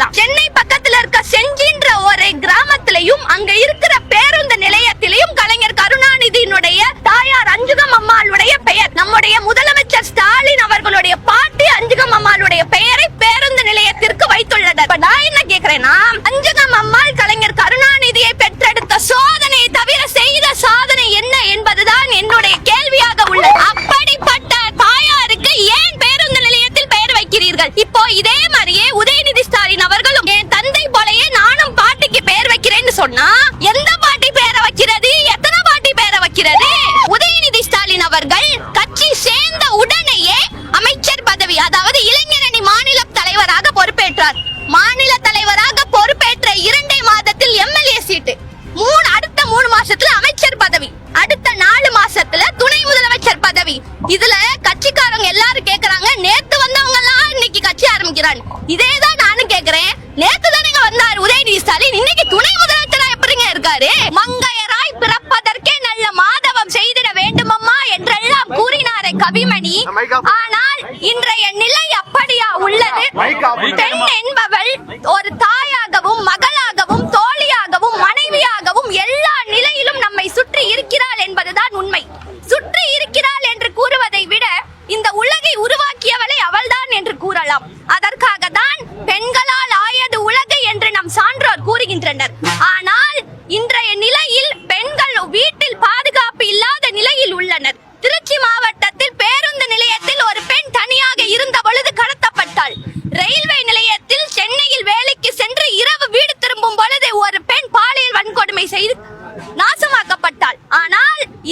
பண்ணிடலாம் சென்னை No. கவிமணி ஆனால் இன்றைய நிலை அப்படியா உள்ளது? பெண் என்பவள் ஒரு தாயாகவும் மகளாகவும் தோழியாகவும் மனைவியாகவும் எல்லா நிலையிலும் நம்மை சுற்றி இருக்கிறாள் என்பதுதான் உண்மை. சுற்றி இருக்கிறாள் என்று கூறுவதை விட இந்த உலகை உருவாக்கியவளை அவள்தான் என்று கூறலாம். அதற்காக தான் பெண்களால் ஆயது உலகு என்று நம் சான்றோர் கூறுகின்றனர். ஆனால் இன்றைய நிலையில்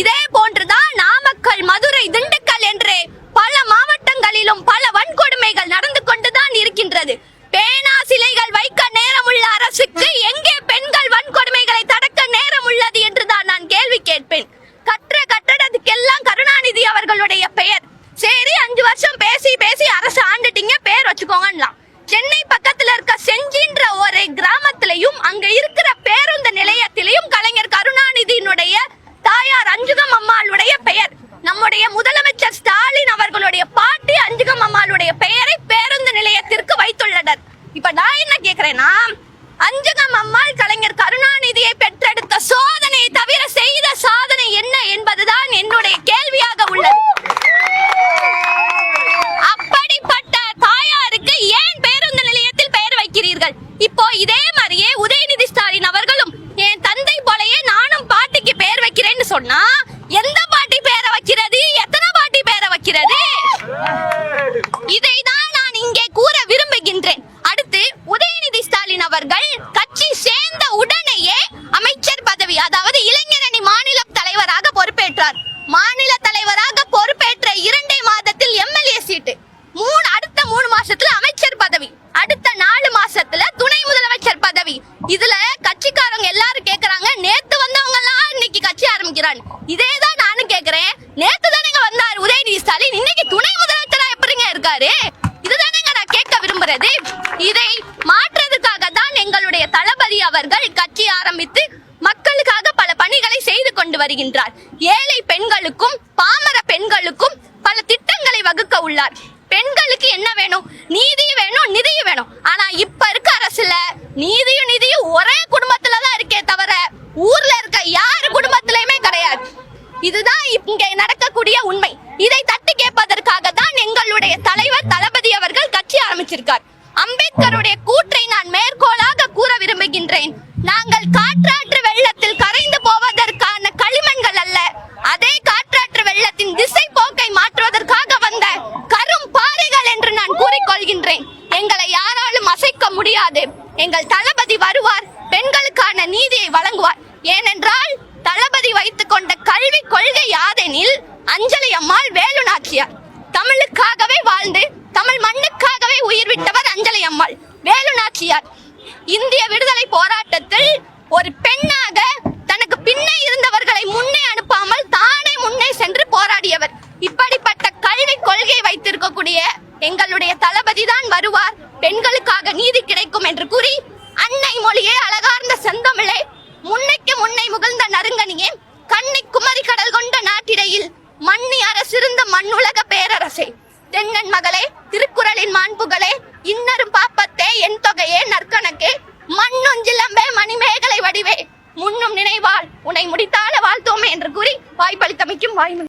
இதே போன்றுதான் நாமக்கல் மதுரை திண்டுக்கல் என்று பல மாவட்டங்களிலும் பல வன்கொடுமைகள் நடந்து கொண்டுதான் இருக்கின்றது. பேனா சிலைகள் வைக்க நேரமுள்ள அரசுக்கு எங்கே பெண்கள் வன்கொடுமைகளை தடுக்க நேரம் உள்ளது என்றுதான் நான் கேள்வி கேட்பேன். கற்ற கட்டடத்துக்கெல்லாம் கருணாநிதி அவர்களுடைய பெயர். சரி அஞ்சு வருஷம் பேசி பேசி அரசு ஆண்டுட்டீங்க பேர் வச்சுக்கோங்கலாம் சென்னை பக்கத்துல இருக்க செஞ்சின்ற ஒரு கிராமத்திலையும் அங்க இருக்கிற பேருந்து நிலையத்திலையும் கலைஞர் கருணாநிதியினுடைய தாயார் அஞ்சுகம் அம்மாளுடைய பெயர் நம்முடைய முதலமைச்சர் ஸ்டாலின் அவர்களுடைய பாட்டி அஞ்சுகம் அம்மாளுடைய பெயரை பேருந்து நிலையத்திற்கு வைத்துள்ளனர். இப்ப நான் என்ன கேக்குறேன்னா அஞ்சுகம் அம்மாள் கலைஞர் கருணாநிதியை பெற்றெடுத்த சோதனையை தவிர செய்த சாதனை என்ன என்பதுதான் என்னுடைய கேள்வியாக உள்ளது. கட்சி இதேதான் நானும் கேக்குறேன். நேத்து தானேங்க வந்தார் உதயநிதி ஸ்டாலின். இன்னைக்கு துணை முதலமைச்சரா எப்படிங்க இருக்காரு? இதுதானேங்க நான் கேட்க விரும்புறது. இதை மாற்றுறதுக்காக தான் எங்களுடைய தளபதி அவர்கள் கட்சி ஆரம்பித்து மக்களுக்காக பல பணிகளை செய்து கொண்டு வருகின்றார். ஏழை பெண்களுக்கும் பாமர பெண்களுக்கும் பல திட்டங்களை வகுக்க உள்ளார். பெண்களுக்கு என்ன வேணும்? நீதி வேணும் நிதியும் வேணும். ஆனா இப்ப இருக்க அரசுல நீதியும் நிதியும் ஒரே குடும்பத்துலதான் இருக்கே தவிர ஊர்ல இருக்க இங்க நடக்கக்கூடிய உண்மை. இதை தட்டி கேட்பதற்காக தான் எங்களுடைய தலைவர் தளபதி அவர்கள் கட்சி ஆரம்பிச்சிருக்கார். அம்பேத்கருடைய கூற்றை நான் மேற்கோளாக கூற விரும்புகின்றேன். நாங்கள் காற்றாற்று வெள்ளத்தில் கரைந்து போவதற்கான களிமண்கள் அல்ல அதே காற்றாற்று வெள்ளத்தின் திசை போக்கை மாற்றுவதற்காக வந்த கரும் பாறைகள் என்று நான் கூறிக்கொள்கின்றேன். எங்களை யாராலும் அசைக்க முடியாது. எங்கள் தளபதி வருவார் பெண்களுக்கான நீதியை வழங்குவார். ஏனென்றால் தளபதி வைத்துக் கொண்ட கல்வி கொள்கை யாதெனில் அஞ்சலி அம்மாள் வேலு நாச்சியார் தமிழுக்காகவே வாழ்ந்து தமிழ் மண்ணுக்காகவே உயிர் விட்டவர் அஞ்சலி அம்மாள் வேலு நாச்சியார் இந்திய விடுதலை போராட்டத்தில் ஒரு பெண்ணாக தனக்கு பின்னே இருந்தவர்களை முன்னே அனுப்பாமல் தானே முன்னே சென்று போராடியவர். இப்படிப்பட்ட கல்வி கொள்கை வைத்திருக்கக்கூடிய எங்களுடைய தளபதி தான் வருவார். பெண்களுக்காக நீதி கிடைக்கும் என்று கூறி அன்னை மொழியே அழகாக alignment.